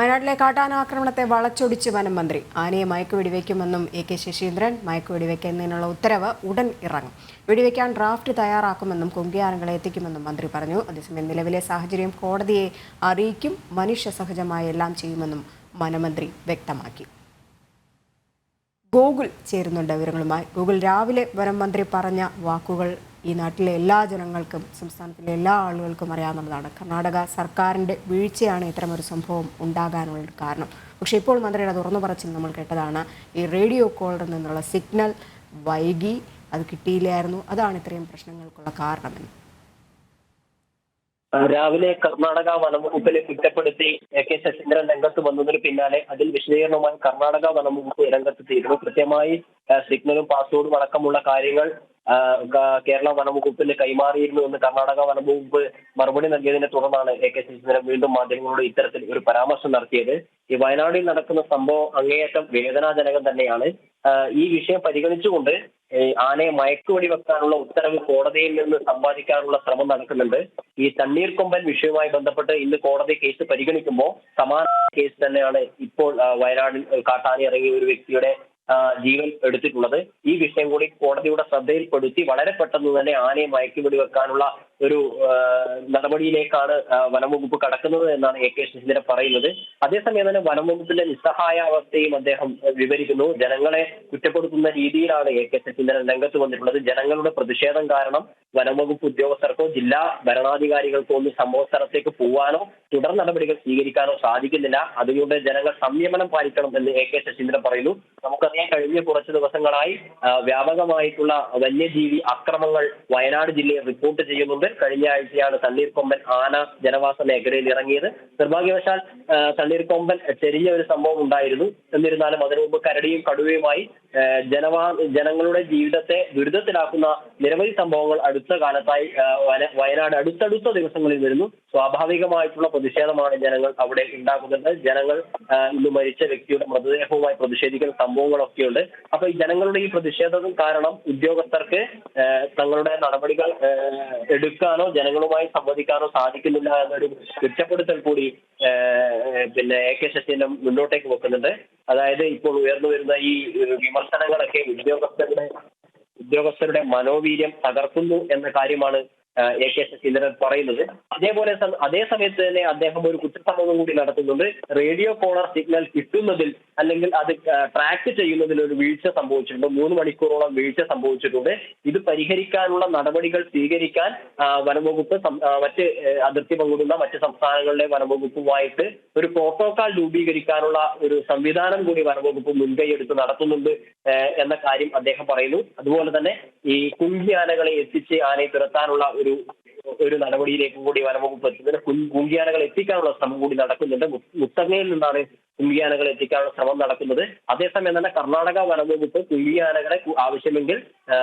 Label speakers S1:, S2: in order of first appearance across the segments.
S1: വയനാട്ടിലെ കാട്ടാനാക്രമണത്തെ വളച്ചൊടിച്ച് വനം മന്ത്രി. ആനയെ മയക്കു വയ്ക്കുമെന്നും എ കെ ശശീന്ദ്രൻ മയക്കു വയ്ക്കുന്നതിനുള്ള ഉത്തരവ് ഉടൻ ഇറങ്ങും. വെടിവെക്കാൻ ഡ്രാഫ്റ്റ് തയ്യാറാക്കുമെന്നും കുങ്കിയാനങ്ങളെ എത്തിക്കുമെന്നും മന്ത്രി പറഞ്ഞു. അതേസമയം നിലവിലെ സാഹചര്യം കോടതിയെ അറിയിക്കും മനുഷ്യ സഹജമായ എല്ലാം ചെയ്യുമെന്നും വനമന്ത്രി വ്യക്തമാക്കി. ഗൂഗിൾ ചേരുന്നുണ്ട് വിവരങ്ങളുമായി. ഗൂഗിൾ രാവിലെ വനം മന്ത്രി പറഞ്ഞ വാക്കുകൾ ഈ നാട്ടിലെ എല്ലാ ജനങ്ങൾക്കും സംസ്ഥാനത്തിലെ എല്ലാ ആളുകൾക്കും അറിയാവുന്നതാണ്. കർണാടക സർക്കാരിന്റെ വീഴ്ചയാണ് ഇത്തരമൊരു സംഭവം ഉണ്ടാകാനുള്ള കാരണം. പക്ഷേ ഇപ്പോൾ മന്ത്രിയുടെ തുറന്നു പറച്ചിൽ നമ്മൾ കേട്ടതാണ്. ഈ റേഡിയോ കോളിൽ നിന്നുള്ള സിഗ്നൽ വൈകി അത് കിട്ടിയില്ലായിരുന്നു. അതാണ് ഇത്രയും പ്രശ്നങ്ങൾക്കുള്ള കാരണമെന്ന്
S2: രാവിലെ കർണാടക വനംവകുപ്പിനെ കുറ്റപ്പെടുത്തി എ കെ ശശീന്ദ്രൻ രംഗത്ത് വന്നതിന് പിന്നാലെ അതിൽ വിശദീകരണവുമായി കർണാടക വനംവകുപ്പ് രംഗത്തെത്തിയിരുന്നു. കൃത്യമായി സിഗ്നലും പാസ്വേഡും അടക്കമുള്ള കാര്യങ്ങൾ കേരള വനംവകുപ്പിന് കൈമാറിയിരുന്നു എന്ന് കർണാടക വനംവകുപ്പ് മറുപടി നൽകിയതിനെ തുടർന്നാണ് എ കെ ശശീന്ദ്രൻ വീണ്ടും മാധ്യമങ്ങളോട് ഇത്തരത്തിൽ ഒരു പരാമർശം നടത്തിയത്. ഈ വയനാടിൽ നടക്കുന്ന സംഭവം അങ്ങേയറ്റം വേദനാജനകം തന്നെയാണ്. ഈ വിഷയം പരിഗണിച്ചുകൊണ്ട് ആനയെ മയക്കുവടി വെക്കാനുള്ള ഉത്തരവ് കോടതിയിൽ നിന്ന് സമ്പാദിക്കാനുള്ള ശ്രമം നടക്കുന്നുണ്ട്. ഈ തണ്ണീർക്കൊമ്പൻ വിഷയവുമായി ബന്ധപ്പെട്ട് ഇന്ന് കോടതി കേസ് പരിഗണിക്കുമ്പോൾ സമാന കേസ് തന്നെയാണ് ഇപ്പോൾ വയനാടിൽ കാട്ടാനി ഇറങ്ങിയ ഒരു വ്യക്തിയുടെ ജീവൻ എടുത്തിട്ടുള്ളത്. ഈ വിഷയം കൂടി കോടതിയുടെ ശ്രദ്ധയിൽപ്പെടുത്തി വളരെ പെട്ടെന്ന് തന്നെ ആനയെ മയക്കുപിടി വെക്കാനുള്ള ഒരു നടപടിയിലേക്കാണ് വനംവകുപ്പ് കടക്കുന്നത് എന്നാണ് എ കെ ശശീന്ദ്രൻ പറയുന്നത്. അതേസമയം തന്നെ വനംവകുപ്പിന്റെ നിസ്സഹായ അവസ്ഥയും അദ്ദേഹം വിവരിക്കുന്നു. ജനങ്ങളെ കുറ്റപ്പെടുത്തുന്ന രീതിയിലാണ് എ കെ ശശീന്ദ്രൻ രംഗത്ത് വന്നിട്ടുള്ളത്. ജനങ്ങളുടെ പ്രതിഷേധം കാരണം വനംവകുപ്പ് ഉദ്യോഗസ്ഥർക്കോ ജില്ലാ ഭരണാധികാരികൾക്കോ ഒന്നും സംഭവ സ്ഥലത്തേക്ക് പോവാനോ തുടർ നടപടികൾ സ്വീകരിക്കാനോ സാധിക്കുന്നില്ല. അതുകൊണ്ട് ജനങ്ങൾ സംയമനം പാലിക്കണം എന്ന് എ കെ ശശീന്ദ്രൻ പറയുന്നു. നമുക്കറിയാം കഴിഞ്ഞ കുറച്ച് ദിവസങ്ങളായി വ്യാപകമായിട്ടുള്ള വന്യജീവി അക്രമങ്ങൾ വയനാട് ജില്ലയിൽ റിപ്പോർട്ട് ചെയ്യുന്നുണ്ട്. കഴിഞ്ഞ ആഴ്ചയാണ് തണ്ണീർക്കൊമ്പൻ ആന ജനവാസ മേഖലയിൽ ഇറങ്ങിയത്. നിർഭാഗ്യവശാൽ തണ്ണീർക്കൊമ്പൻ ചെരിഞ്ഞ ഒരു സംഭവം ഉണ്ടായിരുന്നു. എന്നിരുന്നാലും അതിനു മുമ്പ് കരടിയും കടുവയുമായി ജനവാ ജനങ്ങളുടെ ജീവിതത്തെ ദുരിതത്തിലാക്കുന്ന നിരവധി സംഭവങ്ങൾ അടുത്ത കാലത്തായി വയനാട് അടുത്തടുത്ത ദിവസങ്ങളിൽ വരുന്നു. സ്വാഭാവികമായിട്ടുള്ള പ്രതിഷേധമാണ് ജനങ്ങൾ അവിടെ ഉണ്ടാക്കുന്നത് ജനങ്ങൾ ഇന്ന് മരിച്ച വ്യക്തിയുടെ മൃതദേഹവുമായി പ്രതിഷേധിക്കുന്ന സംഭവങ്ങളൊക്കെയുണ്ട്. അപ്പൊ ഈ ജനങ്ങളുടെ ഈ പ്രതിഷേധം കാരണം ഉദ്യോഗസ്ഥർക്ക് തങ്ങളുടെ നടപടികൾ ആ, എടുക്കാനോ ജനങ്ങളുമായി സംവദിക്കാനോ സാധിക്കുന്നില്ല എന്നൊരു കുറ്റപ്പെടുത്തൽ കൂടി പിന്നെ എ കെ ശശീന്ദ്രൻ മുന്നോട്ടേക്ക് വെക്കുന്നുണ്ട്. അതായത് ഇപ്പോൾ ഉയർന്നു വരുന്ന ഈ വിമർശനങ്ങളൊക്കെ ഉദ്യോഗസ്ഥരുടെ ഉദ്യോഗസ്ഥരുടെ മനോവീര്യം തകർക്കുന്നു എന്ന കാര്യമാണ് എ കെ ശശീന്ദ്രൻ പറയുന്നത്. അതേപോലെ അതേ സമയത്ത് തന്നെ അദ്ദേഹം ഒരു കുറ്റസമ്മതം കൂടി നടത്തുന്നുണ്ട്. റേഡിയോ കോളർ സിഗ്നൽ കിട്ടുന്നതിൽ അല്ലെങ്കിൽ അത് ട്രാക്ക് ചെയ്യുന്നതിൽ ഒരു വീഴ്ച സംഭവിച്ചിട്ടുണ്ട്. മൂന്ന് മണിക്കൂറോളം വീഴ്ച സംഭവിച്ചിട്ടുണ്ട്. ഇത് പരിഹരിക്കാനുള്ള നടപടികൾ സ്വീകരിക്കാൻ വനംവകുപ്പ് മറ്റ് അതിർത്തി പങ്കിടുന്ന മറ്റ് സംസ്ഥാനങ്ങളിലെ വനംവകുപ്പുമായിട്ട് ഒരു പ്രോട്ടോകോൾ രൂപീകരിക്കാനുള്ള ഒരു സംവിധാനം കൂടി വനംവകുപ്പ് മുൻകൈയെടുത്ത് നടത്തുന്നുണ്ട് എന്ന കാര്യം അദ്ദേഹം പറയുന്നു. അതുപോലെ തന്നെ ഈ കുങ്കി ആനകളെ എത്തിച്ച് ആനയെ തുരത്താനുള്ള ഒരു ഒരു നടപടിയിലേക്കും കൂടി വനംവകുപ്പ് എത്തുന്നത് കുങ്കിയാനകൾ എത്തിക്കാനുള്ള ശ്രമം കൂടി നടക്കുന്നുണ്ട്. മുത്തങ്ങയിൽ നിന്നാണ് കുങ്കിയാനകൾ എത്തിക്കാനുള്ള ശ്രമം നടക്കുന്നത്. അതേസമയം തന്നെ കർണാടക വനംവകുപ്പ് കുങ്കിയാനകളെ ആവശ്യമെങ്കിൽ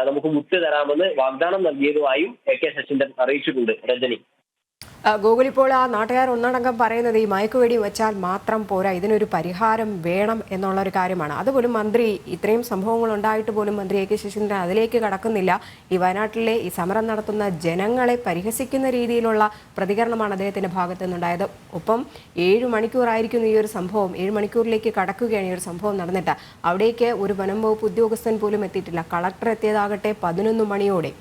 S2: നമുക്ക് മുത്ത് തരാമെന്ന് വാഗ്ദാനം നൽകിയതുമായും എ കെ ശശീന്ദ്രൻ അറിയിച്ചിട്ടുണ്ട്. രജനി.
S1: ഗൂഗിൾ ഇപ്പോൾ ആ നാട്ടുകാർ ഒന്നടങ്കം പറയുന്നത് ഈ മയക്കുവെടി വെച്ചാൽ മാത്രം പോരാ ഇതിനൊരു പരിഹാരം വേണം എന്നുള്ള ഒരു കാര്യമാണ്. അതുപോലും മന്ത്രി ഇത്രയും സംഭവങ്ങൾ ഉണ്ടായിട്ട് പോലും മന്ത്രി എ കെ ശശീന്ദ്രൻ അതിലേക്ക് കടക്കുന്നില്ല. ഈ വയനാട്ടിലെ ഈ സമരം നടത്തുന്ന ജനങ്ങളെ പരിഹസിക്കുന്ന രീതിയിലുള്ള പ്രതികരണമാണ് അദ്ദേഹത്തിന്റെ ഭാഗത്തു നിന്നുണ്ടായത് ഒപ്പം ഏഴ് മണിക്കൂറായിരിക്കുന്നു ഈ ഒരു സംഭവം ഏഴ് മണിക്കൂറിലേക്ക് കടക്കുകയാണ് ഈ ഒരു സംഭവം നടന്നിട്ട്. അവിടേക്ക് ഒരു വനം വകുപ്പ് ഉദ്യോഗസ്ഥൻ പോലും എത്തിയിട്ടില്ല. കളക്ടർ എത്തിയതാകട്ടെ പതിനൊന്ന് മണിയോടെ.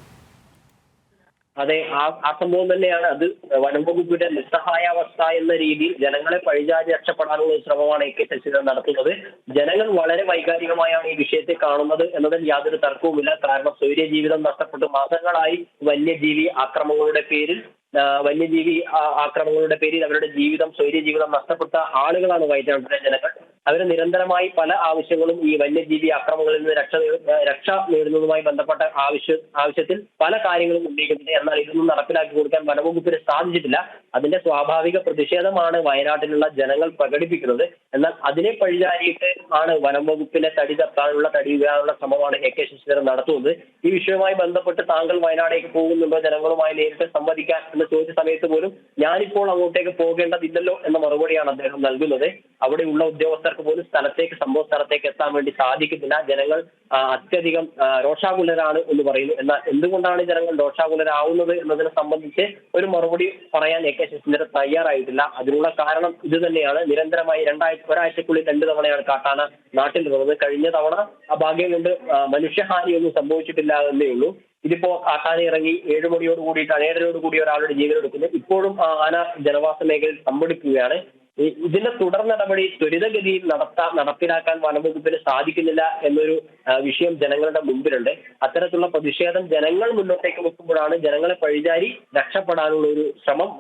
S2: അതെ ആ ആ സംഭവം തന്നെയാണ്. അത് വനംവകുപ്പിന്റെ നിസ്സഹായാവസ്ഥ എന്ന രീതിയിൽ ജനങ്ങളെ പഴിചാരി രക്ഷപ്പെടാനുള്ള ശ്രമമാണ് എ കെ ശശീന്ദ്രൻ നടത്തുന്നത്. ജനങ്ങൾ വളരെ വൈകാരികമായാണ് ഈ വിഷയത്തെ കാണുന്നത് എന്നതിൽ യാതൊരു തർക്കവുമില്ല. കാരണം സ്വൈര്യ ജീവിതം നഷ്ടപ്പെട്ട് മാസങ്ങളായി വന്യജീവി ആക്രമങ്ങളുടെ പേരിൽ വന്യജീവി ആക്രമങ്ങളുടെ പേരിൽ അവരുടെ ജീവിതം സ്വൈര്യ ജീവിതം നഷ്ടപ്പെട്ട ആളുകളാണ് വയനാട്ടിലെ ജനങ്ങൾ. അവർ നിരന്തരമായി പല ആവശ്യങ്ങളും ഈ വന്യജീവി ആക്രമണങ്ങളിൽ നിന്ന് രക്ഷ രക്ഷ നേടുന്നതുമായി ബന്ധപ്പെട്ട ആവശ്യ ആവശ്യത്തിൽ പല കാര്യങ്ങളും ഉന്നയിക്കുന്നുണ്ട്. എന്നാൽ ഇതൊന്നും നടപ്പിലാക്കി കൊടുക്കാൻ വനവകുപ്പിന് സാധിച്ചിട്ടില്ല. അതിന്റെ സ്വാഭാവിക പ്രതിഷേധമാണ് വയനാട്ടിലുള്ള ജനങ്ങൾ പ്രകടിപ്പിക്കുന്നത്. എന്നാൽ അതിനെ പഴിചാരിയിട്ട് ആണ് വനം വകുപ്പിനെ തടി തട്ടാനുള്ള തടി വീഴാനുള്ള ശ്രമമാണ് എ കെ ശശിധരൻ നടത്തുന്നത്. ഈ വിഷയവുമായി ബന്ധപ്പെട്ട് താങ്കൾ വയനാടേക്ക് പോകുന്നുണ്ടോ? ജനങ്ങളുമായി നേരിട്ട് സംവദിക്കാൻ എന്ന് ചോദിച്ച സമയത്ത് പോലും ഞാനിപ്പോൾ അങ്ങോട്ടേക്ക് പോകേണ്ടതില്ലല്ലോ എന്ന മറുപടിയാണ് അദ്ദേഹം നൽകുന്നത്. അവിടെയുള്ള ഉദ്യോഗസ്ഥർക്ക് പോലും സ്ഥലത്തേക്ക് സംഭവ സ്ഥലത്തേക്ക് എത്താൻ വേണ്ടി സാധിക്കുന്നില്ല. ജനങ്ങൾ അത്യധികം രോഷാകുലരാണ് എന്ന് പറയുന്നു. എന്നാൽ എന്തുകൊണ്ടാണ് ജനങ്ങൾ രോഷാകുലരാവുന്നത് എന്നതിനെ സംബന്ധിച്ച് ഒരു മറുപടി പറയാൻ എ കെ ശശീന്ദ്രൻ തയ്യാറായിട്ടില്ല. അതിനുള്ള കാരണം ഇത് തന്നെയാണ്. നിരന്തരമായി രണ്ടാഴ്ച ഒരാഴ്ചക്കുള്ളിൽ രണ്ടു തവണയാണ് കാട്ടാന നാട്ടിൽ നിന്നത്. കഴിഞ്ഞ തവണ ആ ഭാഗ്യം കൊണ്ട് മനുഷ്യഹാനിയൊന്നും സംഭവിച്ചിട്ടില്ല എന്നേ ഉള്ളൂ. ഇതിപ്പോ കാട്ടാന ഇറങ്ങി ഏഴ് മണിയോട് കൂടിയിട്ടാണ് ഏഴരയോട് കൂടി ഒരാളുടെ ജീവൻ ഇപ്പോഴും ആ ആന ജനവാസ മേഖലയിൽ സംഭടിക്കുകയാണ് ഇതിന്റെ തുടർ നടപടി ത്വരിതഗതിയിൽ നടത്താ നടപ്പിലാക്കാൻ വനംവകുപ്പിന് സാധിക്കുന്നില്ല എന്നൊരു വിഷയം ജനങ്ങളുടെ മുമ്പിലുണ്ട്. അത്തരത്തിലുള്ള പ്രതിഷേധം ജനങ്ങൾ മുന്നോട്ടേക്ക് വെക്കുമ്പോഴാണ് ജനങ്ങളെ പഴിചാരി രക്ഷപ്പെടാനുള്ള ഒരു ശ്രമം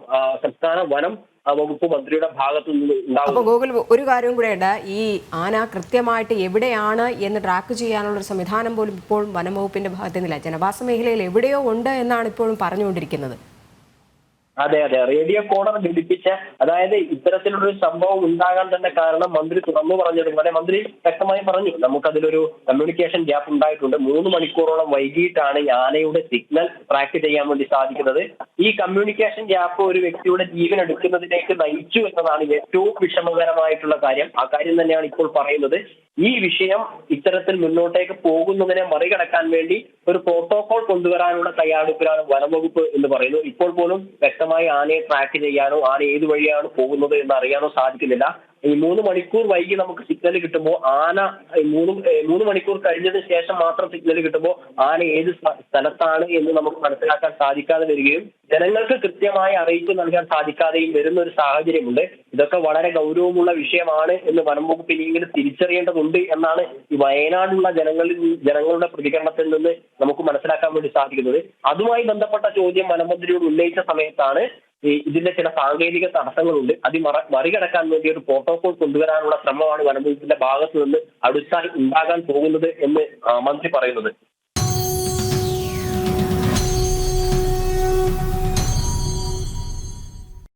S2: സംസ്ഥാന വനം വകുപ്പ് മന്ത്രിയുടെ ഭാഗത്തു നിന്ന്
S1: അപ്പൊ ഗൂഗിൾ ഒരു കാര്യം കൂടെ ഉണ്ട്. ഈ ആന കൃത്യമായിട്ട് എവിടെയാണ് എന്ന് ട്രാക്ക് ചെയ്യാനുള്ള ഒരു സംവിധാനം പോലും ഇപ്പോഴും വനംവകുപ്പിന്റെ ഭാഗത്തു നിന്നില്ല. ജനവാസ മേഖലയിൽ എവിടെയോ ഉണ്ട് എന്നാണ് ഇപ്പോഴും പറഞ്ഞുകൊണ്ടിരിക്കുന്നത്.
S2: അതെ അതെ. റേഡിയോ കോളർ ഘടിപ്പിച്ച അതായത് ഇത്തരത്തിലുള്ള ഒരു സംഭവം ഉണ്ടാകാൻ തന്നെ കാരണം മന്ത്രി തുറന്നു പറഞ്ഞതുപോലെ മന്ത്രി വ്യക്തമായി പറഞ്ഞു. നമുക്കതിലൊരു കമ്മ്യൂണിക്കേഷൻ ഗ്യാപ്പ് ഉണ്ടായിട്ടുണ്ട്. മൂന്ന് മണിക്കൂറോളം വൈകിട്ടാണ് ആനയുടെ സിഗ്നൽ ട്രാക്ക് ചെയ്യാൻ വേണ്ടി സാധിക്കുന്നത്. ഈ കമ്മ്യൂണിക്കേഷൻ ഗ്യാപ്പ് ഒരു വ്യക്തിയുടെ ജീവൻ എടുക്കുന്നതിലേക്ക് നയിച്ചു എന്നതാണ് ഏറ്റവും വിഷമകരമായിട്ടുള്ള കാര്യം. ആ കാര്യം തന്നെയാണ് ഇപ്പോൾ പറയുന്നത്. ഈ വിഷയം ഇത്തരത്തിൽ മുന്നോട്ടേക്ക് പോകുന്നതിനെ മറികടക്കാൻ വേണ്ടി ഒരു പ്രോട്ടോകോൾ കൊണ്ടുവരാനുള്ള തയ്യാറെടുപ്പിലാണ് വനംവകുപ്പ് എന്ന് പറയുന്നു ഇപ്പോൾ പോലും വ്യക്തമായി ആനയെ ട്രാക്ക് ചെയ്യാനോ ആന ഏത് വഴിയാണ് പോകുന്നത് എന്ന് അറിയാനോ സാധിക്കുന്നില്ല. ഈ മൂന്ന് മണിക്കൂർ വൈകി നമുക്ക് സിഗ്നൽ കിട്ടുമ്പോൾ ആന മൂന്ന് മൂന്ന് മണിക്കൂർ കഴിഞ്ഞതിന് ശേഷം മാത്രം സിഗ്നൽ കിട്ടുമ്പോൾ ആന ഏത് സ്ഥലത്താണ് എന്ന് നമുക്ക് മനസ്സിലാക്കാൻ സാധിക്കാതെ വരികയും ജനങ്ങൾക്ക് കൃത്യമായി അറിയിപ്പ് നൽകാൻ സാധിക്കാതെയും വരുന്ന ഒരു സാഹചര്യമുണ്ട്. ഇതൊക്കെ വളരെ ഗൗരവമുള്ള വിഷയമാണ് എന്ന് വനം വകുപ്പ് ഇനിയെങ്കിലും തിരിച്ചറിയേണ്ടതുണ്ട് എന്നാണ് ഈ വയനാടുള്ള ജനങ്ങളിൽ ജനങ്ങളുടെ പ്രതികരണത്തിൽ നിന്ന് നമുക്ക് മനസ്സിലാക്കാൻ വേണ്ടി സാധിക്കുന്നത്. അതുമായി ബന്ധപ്പെട്ട ചോദ്യം വനമന്ത്രിയോട് ഉന്നയിച്ച സമയത്താണ് ഇതിന്റെ ചില സാങ്കേതിക തടസ്സങ്ങളുണ്ട്. അത് മറ മറികടക്കാൻ വേണ്ടി ഒരു പ്രോട്ടോകോൾ കൊണ്ടുവരാനുള്ള ശ്രമമാണ് വനംവകുപ്പിന്റെ ഭാഗത്തു നിന്ന് അടുത്തായി ഉണ്ടാകാൻ പോകുന്നത് എന്ന് മന്ത്രി പറയുന്നത്.